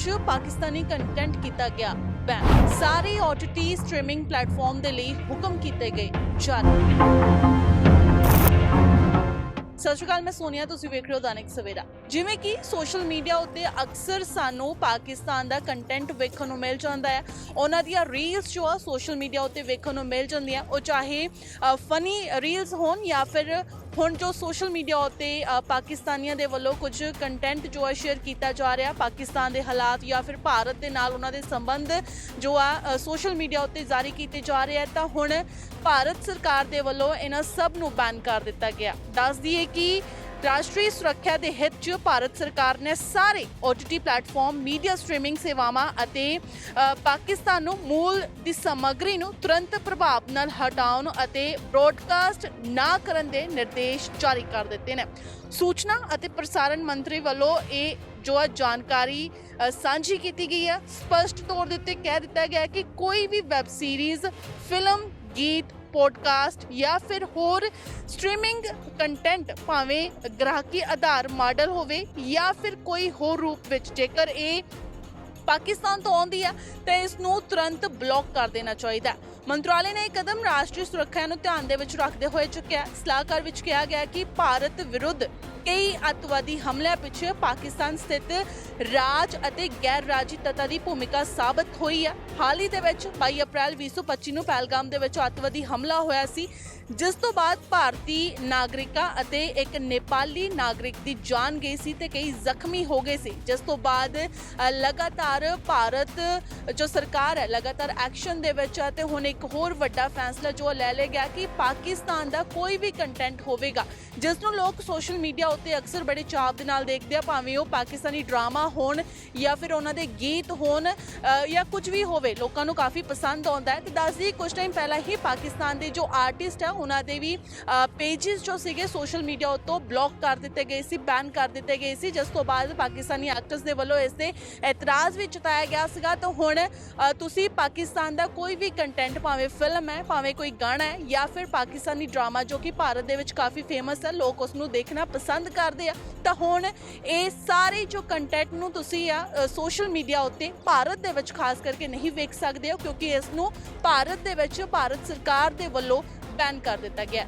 ਵਿੱਚ ਪਾਕਿਸਤਾਨੀ ਕੰਟੈਂਟ ਕੀਤਾ ਗਿਆ। ਬੈਨ ਸਾਰੇ OTT ਸਟ੍ਰੀਮਿੰਗ ਪਲੇਟਫਾਰਮ ਦੇ ਲਈ ਹੁਕਮ ਕੀਤੇ ਗਏ। ਜਾਰੀ ਸਤਿ ਸ਼੍ਰੀ ਅਕਾਲ, ਮੈਂ ਸੋਨੀਆ, ਤੁਸੀਂ ਵੇਖ ਰਹੇ ਹੋ ਦੈਨਿਕ ਸਵੇਰਾ। ਜਿਵੇਂ ਕਿ ਸੋਸ਼ਲ ਮੀਡੀਆ ਉੱਤੇ ਅਕਸਰ ਸਾਨੂੰ ਪਾਕਿਸਤਾਨ ਦਾ ਕੰਟੈਂਟ ਵੇਖਣ ਨੂੰ ਮਿਲ ਜਾਂਦਾ ਹੈ। ਉਹਨਾਂ ਦੀਆਂ ਰੀਲਸ ਜੋ ਆ ਸੋਸ਼ਲ ਮੀਡੀਆ ਉੱਤੇ ਵੇਖਣ ਨੂੰ ਮਿਲ ਜਾਂਦੀਆਂ। ਉਹ ਚਾਹੇ ਫਨੀ ਰੀਲਸ ਹੋਣ ਜਾਂ ਫਿਰ ਹੁਣ ਜੋ ਸੋਸ਼ਲ ਮੀਡੀਆ ਉੱਤੇ ਪਾਕਿਸਤਾਨੀਆਂ ਦੇ ਵੱਲੋਂ ਕੁਝ ਕੰਟੈਂਟ ਜੋ ਆ ਸ਼ੇਅਰ ਕੀਤਾ ਜਾ ਰਿਹਾ, ਪਾਕਿਸਤਾਨ ਦੇ ਹਾਲਾਤ ਜਾਂ ਫਿਰ ਭਾਰਤ ਦੇ ਨਾਲ ਉਹਨਾਂ ਦੇ ਸੰਬੰਧ ਜੋ ਆ ਸੋਸ਼ਲ ਮੀਡੀਆ ਉੱਤੇ ਜਾਰੀ ਕੀਤੇ ਜਾ ਰਹੇ ਆ, ਤਾਂ ਹੁਣ ਭਾਰਤ ਸਰਕਾਰ ਦੇ ਵੱਲੋਂ ਇਹਨਾਂ ਸਭ ਨੂੰ ਬੈਨ ਕਰ ਦਿੱਤਾ ਗਿਆ। ਦੱਸ ਦਈਏ ਕਿ ਰਾਸ਼ਟਰੀ ਸੁਰੱਖਿਆ ਦੇ ਹਿੱਤ 'ਚ ਭਾਰਤ ਸਰਕਾਰ ਨੇ ਸਾਰੇ OTT ਪਲੇਟਫਾਰਮ, ਮੀਡੀਆ ਸਟ੍ਰੀਮਿੰਗ ਸੇਵਾਵਾਂ ਅਤੇ ਪਾਕਿਸਤਾਨ ਨੂੰ ਮੂਲ ਦੀ ਸਮੱਗਰੀ ਨੂੰ ਤੁਰੰਤ ਪ੍ਰਭਾਵ ਨਾਲ ਹਟਾਉਣ ਅਤੇ ਬ੍ਰੌਡਕਾਸਟ ਨਾ ਕਰਨ ਦੇ ਨਿਰਦੇਸ਼ ਜਾਰੀ ਕਰ ਦਿੱਤੇ ਨੇ। ਸੂਚਨਾ ਅਤੇ ਪ੍ਰਸਾਰਣ ਮੰਤਰੀ ਵੱਲੋਂ ਇਹ ਜੋ ਆ ਜਾਣਕਾਰੀ ਸਾਂਝੀ ਕੀਤੀ ਗਈ ਹੈ, ਸਪਸ਼ਟ ਤੌਰ ਦੇ ਉੱਤੇ ਕਹਿ ਦਿੱਤਾ ਗਿਆ ਹੈ ਕਿ ਕੋਈ ਵੀ ਵੈਬ ਸੀਰੀਜ਼, ਫਿਲਮ, ਗੀਤ ਪੋਡਕਾਸਟ ਜਾਂ ਫਿਰ ਹੋਰ ਸਟ੍ਰੀਮਿੰਗ ਕੰਟੈਂਟ ਭਾਵੇਂ ਗ੍ਰਾਹਕੀ ਆਧਾਰ ਮਾਡਲ ਹੋਵੇ ਜਾਂ ਫਿਰ ਕੋਈ ਹੋਰ ਰੂਪ ਵਿੱਚ, ਜੇਕਰ ਇਹ ਪਾਕਿਸਤਾਨ ਤੋਂ ਆਉਂਦੀ ਹੈ ਤੇ ਇਸ ਨੂੰ ਤੁਰੰਤ ਬਲੌਕ ਕਰ ਦੇਣਾ ਚਾਹੀਦਾ। ਹੈ ਮੰਤਰਾਲੇ ਨੇ ਇਹ ਕਦਮ ਰਾਸ਼ਟਰੀ ਸੁਰੱਖਿਆ ਨੂੰ ਧਿਆਨ ਦੇ ਵਿੱਚ ਰੱਖਦੇ ਹੋਏ ਚੁੱਕਿਆ। ਸਲਾਹਕਾਰ ਵਿੱਚ ਕਿਹਾ ਗਿਆ ਕਿ ਭਾਰਤ ਵਿਰੁੱਧ ਕਈ ਅੱਤਵਾਦੀ ਹਮਲਿਆਂ ਪਿੱਛੇ ਪਾਕਿਸਤਾਨ ਸਥਿਤ ਰਾਜ ਅਤੇ ਗੈਰ ਰਾਜੀ ਤੱਤਾਂ ਦੀ ਭੂਮਿਕਾ ਸਾਬਤ ਹੋਈ ਹੈ ਹਾਲ ਹੀ ਦੇ ਵਿੱਚ 22 ਅਪ੍ਰੈਲ 2025 ਨੂੰ ਪਹਿਲਗਾਮ ਦੇ ਵਿੱਚ ਅੱਤਵਾਦੀ ਹਮਲਾ ਹੋਇਆ ਸੀ, ਜਿਸ ਤੋਂ ਬਾਅਦ ਭਾਰਤੀ ਨਾਗਰਿਕਾਂ ਅਤੇ ਇੱਕ ਨੇਪਾਲੀ ਨਾਗਰਿਕ ਦੀ ਜਾਨ ਗਈ ਸੀ ਤੇ ਕਈ ਜ਼ਖਮੀ ਹੋ ਗਏ ਸੀ। ਜਿਸ ਤੋਂ ਬਾਅਦ ਲਗਾਤਾਰ ਭਾਰਤ ਜੋ ਸਰਕਾਰ ਹੈ, ਲਗਾਤਾਰ ਐਕਸ਼ਨ ਦੇ ਵਿੱਚ ਹੈ ਤੇ ਹੁਣ ਇੱਕ ਹੋਰ ਵੱਡਾ ਫੈਸਲਾ ਜੋ ਲੈ ਲਿਆ ਗਿਆ ਕਿ ਪਾਕਿਸਤਾਨ ਦਾ ਕੋਈ ਵੀ ਕੰਟੈਂਟ ਹੋਵੇਗਾ, ਜਿਸ ਨੂੰ ਲੋਕ ਸੋਸ਼ਲ ਮੀਡੀਆ ਉੱਤੇ ਅਕਸਰ ਬੜੇ ਚਾਪ ਦੇ ਨਾਲ ਦੇਖਦੇ ਆ, ਭਾਵੇਂ ਉਹ ਪਾਕਿਸਤਾਨੀ ਡਰਾਮਾ ਹੋਣ ਜਾਂ ਫਿਰ ਉਹਨਾਂ ਦੇ ਗੀਤ ਹੋਣ ਜਾਂ ਕੁਝ ਵੀ ਹੋਵੇ, ਲੋਕਾਂ ਨੂੰ ਕਾਫੀ ਪਸੰਦ ਆਉਂਦਾ ਹੈ। ਤੇ ਦੱਸਦੀ ਕੁਝ ਟਾਈਮ ਪਹਿਲਾਂ ਹੀ ਪਾਕਿਸਤਾਨ ਦੇ ਜੋ ਆਰਟਿਸਟ ਆ, ਉਹਨਾਂ ਦੇ ਵੀ ਪੇजेस ਜੋ ਸੀਗੇ ਸੋਸ਼ਲ ਮੀਡੀਆ ਉੱਤੋਂ ਬਲੌਕ ਕਰ ਦਿੱਤੇ ਗਏ ਸੀ ਬੈਨ ਕਰ ਦਿੱਤੇ ਗਏ ਸੀ। ਜਿਸ ਤੋਂ ਬਾਅਦ ਪਾਕਿਸਤਾਨੀ ਐਕਟਰਸ ਦੇ ਵੱਲੋਂ ਇਸ ਤੇ ਇਤਰਾਜ਼ ਵੀ ਜਤਾਇਆ ਗਿਆ ਸੀਗਾ। ਤਾਂ ਹੁਣ ਤੁਸੀਂ ਪਾਕਿਸਤਾਨ ਦਾ ਕੋਈ ਵੀ ਕੰਟੈਂਟ ਭਾਵੇਂ ਫਿਲਮ ਹੈ, ਭਾਵੇਂ ਕੋਈ ਗਾਣਾ ਹੈ, ਜਾਂ ਫਿਰ ਪਾਕਿਸਤਾਨੀ ਡਰਾਮਾ ਜੋ ਕਿ ਭਾਰਤ ਦੇ ਵਿੱਚ ਕਾਫੀ ਫੇਮਸ ਹੈ, ਲੋਕ ਉਸ ਨੂੰ ਦੇਖਣਾ ਪਸੰਦ ਕਰਦੇ ਆ। ਤਾਂ ਹੁਣ ਇਹ ਸਾਰੇ ਜੋ ਕੰਟੈਂਟ ਨੂੰ ਤੁਸੀਂ ਆ ਸੋਸ਼ਲ ਮੀਡੀਆ ਉੱਤੇ ਭਾਰਤ ਦੇ ਵਿੱਚ ਖਾਸ ਕਰਕੇ ਨਹੀਂ ਵੇਖ ਸਕਦੇ ਹੋ, ਕਿਉਂਕਿ ਇਸ ਨੂੰ ਭਾਰਤ ਦੇ ਵਿੱਚ ਭਾਰਤ ਸਰਕਾਰ ਦੇ ਵੱਲੋਂ ਬੈਨ ਕਰ ਦਿੱਤਾ ਗਿਆ।